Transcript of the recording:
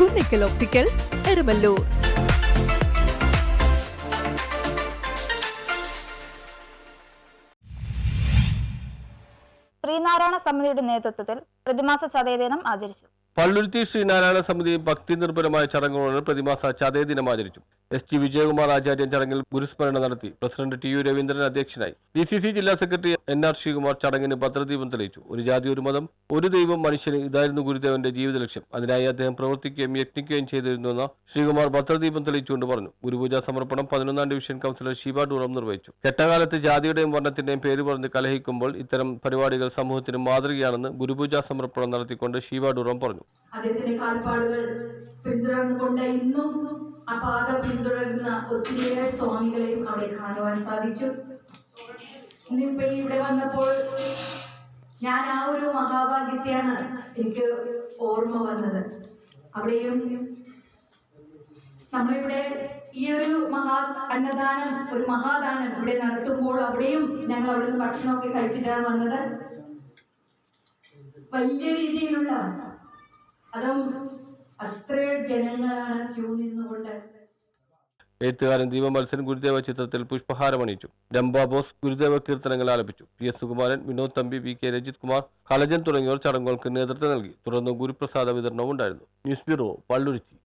Kunnickal opticals Erumalloor Sreenarayana സമിതിയുടെ നേതൃത്വത്തിൽ പ്രതിമാസ ചതയ ദിനം ആചരിച്ചു. പള്ളുരുത്തി ശ്രീനാരായണ സമിതി ഭക്തി നിർഭരമായ ചടങ്ങുകളോട് പ്രതിമാസ ചതയ ദിനം ആചരിച്ചു. എസ് ടി വിജയകുമാർ ആചാര്യൻ ചടങ്ങിൽ ഗുരുസ്മരണ നടത്തി പ്രസിഡന്റ് ടി യു രവീന്ദ്രൻ അധ്യക്ഷനായി. ഡി സി സി ജില്ലാ സെക്രട്ടറി എൻ ആർ ശ്രീകുമാർ ചടങ്ങിന് പത്രദീപം തെളിയിച്ചു. ഒരു ജാതി ഒരു മതം ഒരു ദൈവം മനുഷ്യന് ഇതായിരുന്നു ഗുരുദേവന്റെ ജീവിത ലക്ഷ്യം അതിനായി അദ്ദേഹം പ്രവർത്തിക്കുകയും യത്നിക്കുകയും ചെയ്തിരുന്നുവെന്ന് ശ്രീകുമാർ ഭദ്രദീപം തെളിയിച്ചുകൊണ്ട് പറഞ്ഞു. ഗുരുപൂജാ സമർപ്പണം പതിനൊന്നാം ഡിവിഷൻ കൌൺസിലർ ഷീബ ഡൂറം നിർവഹിച്ചു. കെട്ടകാലത്ത് ജാതിയുടെയും വർണത്തിന്റെയും പേര് പറഞ്ഞ് കലഹിക്കുമ്പോൾ ഇത്തരം പരിപാടികൾ സമൂഹത്തിന് മാതൃകയാണെന്ന് ഗുരുപൂജാ സമർപ്പണം നടത്തിക്കൊണ്ട് ഷീബ ഡൂറം പറഞ്ഞു. അദ്ദേഹത്തിന്റെ കാൽപ്പാടുകൾ പിന്തുടർന്നുകൊണ്ട് ഇന്നും ആ പാത പിന്തുടരുന്ന ഒത്തിരിയേറെ സ്വാമികളെയും അവിടെ കാണുവാൻ സാധിച്ചു. ഇന്നിപ്പോ ഇവിടെ വന്നപ്പോൾ ഞാൻ ആ ഒരു മഹാഭാഗ്യത്തെയാണ് എനിക്ക് ഓർമ്മ വന്നത്. അവിടെയും നമ്മളിവിടെ ഈ ഒരു മഹാ അന്നദാനം ഒരു മഹാദാനം ഇവിടെ നടത്തുമ്പോൾ അവിടെയും ഞങ്ങൾ അവിടെ നിന്ന് ഭക്ഷണമൊക്കെ കഴിച്ചിട്ടാണ് വന്നത്. വലിയ രീതിയിലുള്ള അതും അത്ര ജനങ്ങളാണ് ക്യൂ എഴുത്തുകാരൻ ദീപമത്സരൻ ഗുരുദേവ ചിത്രത്തിൽ പുഷ്പഹാരമണിയിച്ചു. രംഭ ബോസ് ഗുരുദേവ കീർത്തനങ്ങൾ ആലപിച്ചു. P S Sukumaran Vinod Thampi V K Rajith Kumar കലജൻ തുടങ്ങിയവർ ചടങ്ങുകൾക്ക് നേതൃത്വം നൽകി. തുടർന്ന് ഗുരുപ്രസാദ വിതരണവും ഉണ്ടായിരുന്നു. News bureau Palluruthy.